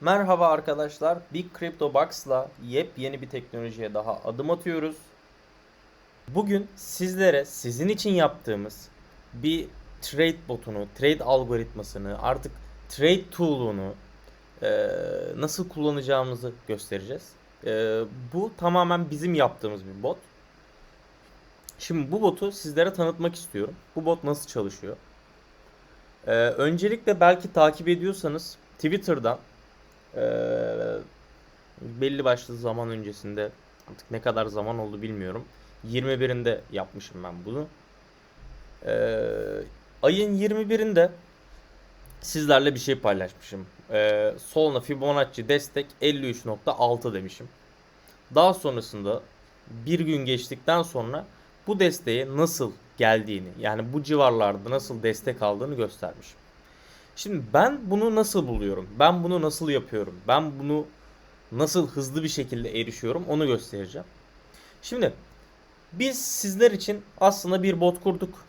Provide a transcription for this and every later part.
Merhaba arkadaşlar. Big Crypto Box'la yepyeni bir teknolojiye daha adım atıyoruz. Bugün sizlere sizin için yaptığımız bir trade botunu, trade algoritmasını, artık trade tool'unu eee, nasıl kullanacağımızı göstereceğiz. Eee, bu tamamen bizim yaptığımız bir bot. Şimdi bu botu sizlere tanıtmak istiyorum. Bu bot nasıl çalışıyor? Eee, öncelikle belki takip ediyorsanız Twitter'dan eee, belli başlı zaman öncesinde artık ne kadar zaman oldu bilmiyorum. 21'inde yapmışım ben bunu. Eee, ayın 21'inde sizlerle bir şey paylaşmışım. Eee Solana Fibonacci destek 53.6 demişim. Daha sonrasında bir gün geçtikten sonra bu desteğe nasıl geldiğini yani bu civarlarda nasıl destek aldığını göstermişim. Şimdi ben bunu nasıl buluyorum? Ben bunu nasıl yapıyorum? Ben bunu nasıl hızlı bir şekilde erişiyorum? Onu göstereceğim. Şimdi biz sizler için aslında bir bot kurduk.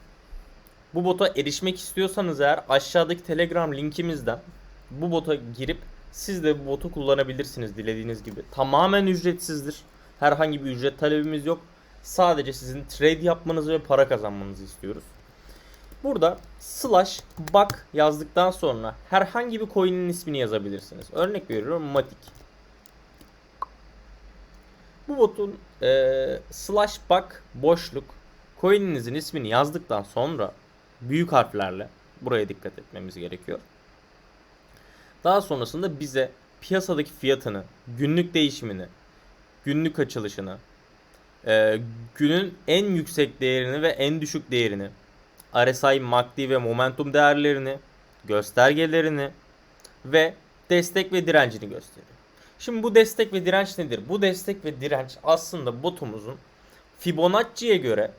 Bu bota erişmek istiyorsanız eğer aşağıdaki Telegram linkimizden bu bota girip siz de bu botu kullanabilirsiniz dilediğiniz gibi. Tamamen ücretsizdir. Herhangi bir ücret talebimiz yok. Sadece sizin trade yapmanızı ve para kazanmanızı istiyoruz. Burada slash bak yazdıktan sonra herhangi bir coin'in ismini yazabilirsiniz. Örnek veriyorum Matic. Bu botun eee slash bak boşluk coin'inizin ismini yazdıktan sonra büyük harflerle buraya dikkat etmemiz gerekiyor. Daha sonrasında bize piyasadaki fiyatını, günlük değişimini, günlük açılışını, eee, günün en yüksek değerini ve en düşük değerini, RSI, MACD ve momentum değerlerini, göstergelerini ve destek ve direncini gösteriyor. Şimdi bu destek ve direnç nedir? Bu destek ve direnç aslında botumuzun Fibonacci'ye göre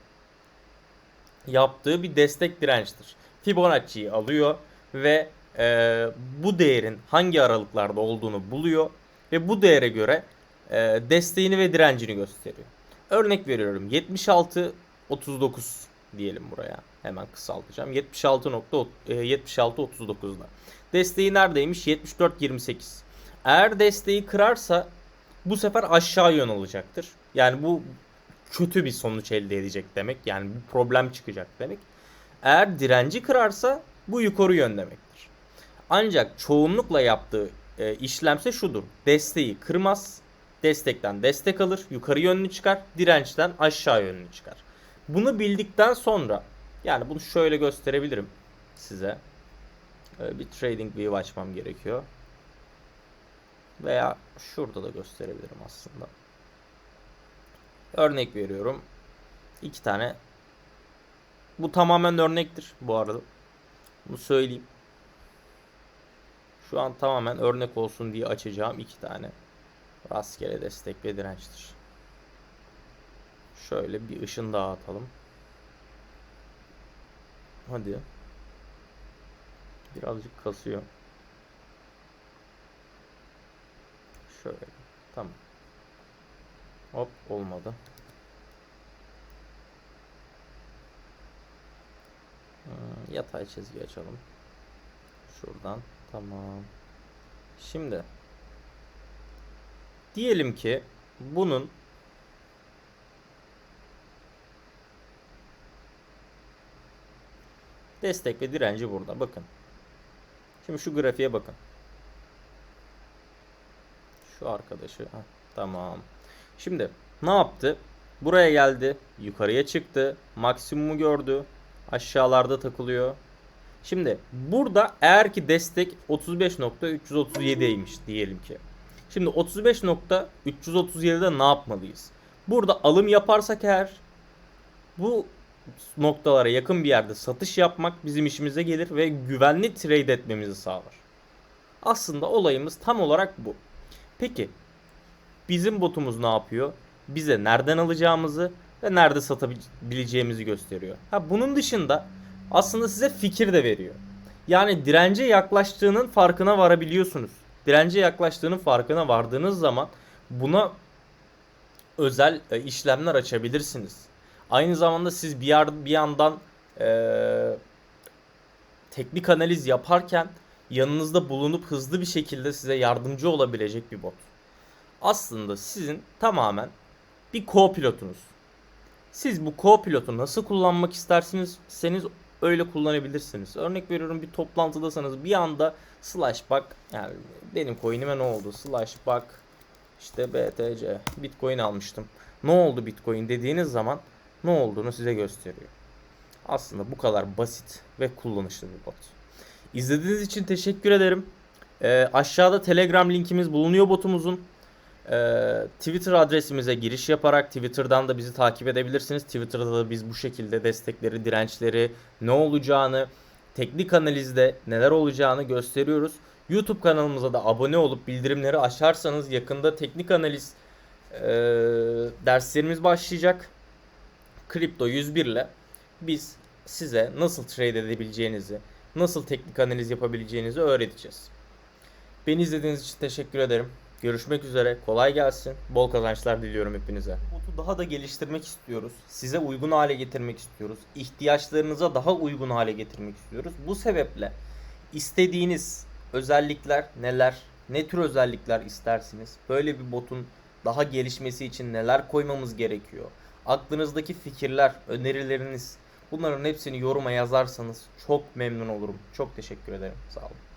yaptığı bir destek dirençtir. Fibonacci'yi alıyor ve e, bu değerin hangi aralıklarda olduğunu buluyor ve bu değere göre e, desteğini ve direncini gösteriyor. Örnek veriyorum 76 39 diyelim buraya. Hemen kısaltacağım. 76 nokta 76 39'da. Desteği neredeymiş? 74 28. Eğer desteği kırarsa bu sefer aşağı yön alacaktır. Yani bu kötü bir sonuç elde edecek demek. Yani bir problem çıkacak demek. Eğer direnci kırarsa bu yukarı yön demektir. Ancak çoğunlukla yaptığı e, işlemse şudur. Desteği kırmaz. Destekten destek alır. Yukarı yönlü çıkar. Dirençten aşağı yönlü çıkar. Bunu bildikten sonra yani bunu şöyle gösterebilirim size. Ee, Bir trading view açmam gerekiyor. Veya şurada da gösterebilirim aslında. Örnek veriyorum. İki tane. Bu tamamen örnektir bu arada. Bunu söyleyeyim. Şu an tamamen örnek olsun diye açacağım iki tane. Rastgele destek ve dirençtir. Şöyle bir ışın daha atalım. Hadi. Birazcık kasıyor. Şöyle. Tamam. Hop olmadı. Hmm, yatay çizgi açalım. Şuradan. Tamam. Şimdi diyelim ki bunun destek ve direnci burada. Bakın. Şimdi şu grafiğe bakın. Şu arkadaşı. Heh, tamam. Şimdi ne yaptı? Buraya geldi. Yukarıya çıktı. Maksimumu gördü. Aşağılarda takılıyor. Şimdi burada eğer ki destek 35.337'ymiş diyelim ki. Şimdi 35.337'de ne yapmalıyız? Burada alım yaparsak eğer bu noktalara yakın bir yerde satış yapmak bizim işimize gelir ve güvenli trade etmemizi sağlar. Aslında olayımız tam olarak bu. Peki bizim botumuz ne yapıyor? Bize nereden alacağımızı ve nerede satabileceğimizi gösteriyor. Ha bunun dışında aslında size fikir de veriyor. Yani dirence yaklaştığının farkına varabiliyorsunuz. Dirence yaklaştığının farkına vardığınız zaman buna özel e, işlemler açabilirsiniz. Aynı zamanda siz bir, yer, bir yandan e, teknik analiz yaparken yanınızda bulunup hızlı bir şekilde size yardımcı olabilecek bir bot. Aslında sizin tamamen bir co-pilotunuz. Siz bu co-pilotu nasıl kullanmak isterseniz öyle kullanabilirsiniz. Örnek veriyorum bir toplantıdasanız bir anda slash bak yani benim coin'ime ne oldu? Slash bak işte BTC Bitcoin almıştım. Ne oldu Bitcoin dediğiniz zaman ne olduğunu size gösteriyor. Aslında bu kadar basit ve kullanışlı bir bot. İzlediğiniz için teşekkür ederim. Ee, aşağıda Telegram linkimiz bulunuyor botumuzun. Ee, Twitter adresimize giriş yaparak Twitter'dan da bizi takip edebilirsiniz. Twitter'da da biz bu şekilde destekleri, dirençleri, ne olacağını, teknik analizde neler olacağını gösteriyoruz. YouTube kanalımıza da abone olup bildirimleri açarsanız yakında teknik analiz e, derslerimiz başlayacak. Kripto 101 ile biz size nasıl trade edebileceğinizi, nasıl teknik analiz yapabileceğinizi öğreteceğiz. Beni izlediğiniz için teşekkür ederim. Görüşmek üzere. Kolay gelsin. Bol kazançlar diliyorum hepinize. Botu daha da geliştirmek istiyoruz. Size uygun hale getirmek istiyoruz. İhtiyaçlarınıza daha uygun hale getirmek istiyoruz. Bu sebeple istediğiniz özellikler neler? Ne tür özellikler istersiniz? Böyle bir botun daha gelişmesi için neler koymamız gerekiyor? Aklınızdaki fikirler, önerileriniz bunların hepsini yoruma yazarsanız çok memnun olurum. Çok teşekkür ederim. Sağ olun.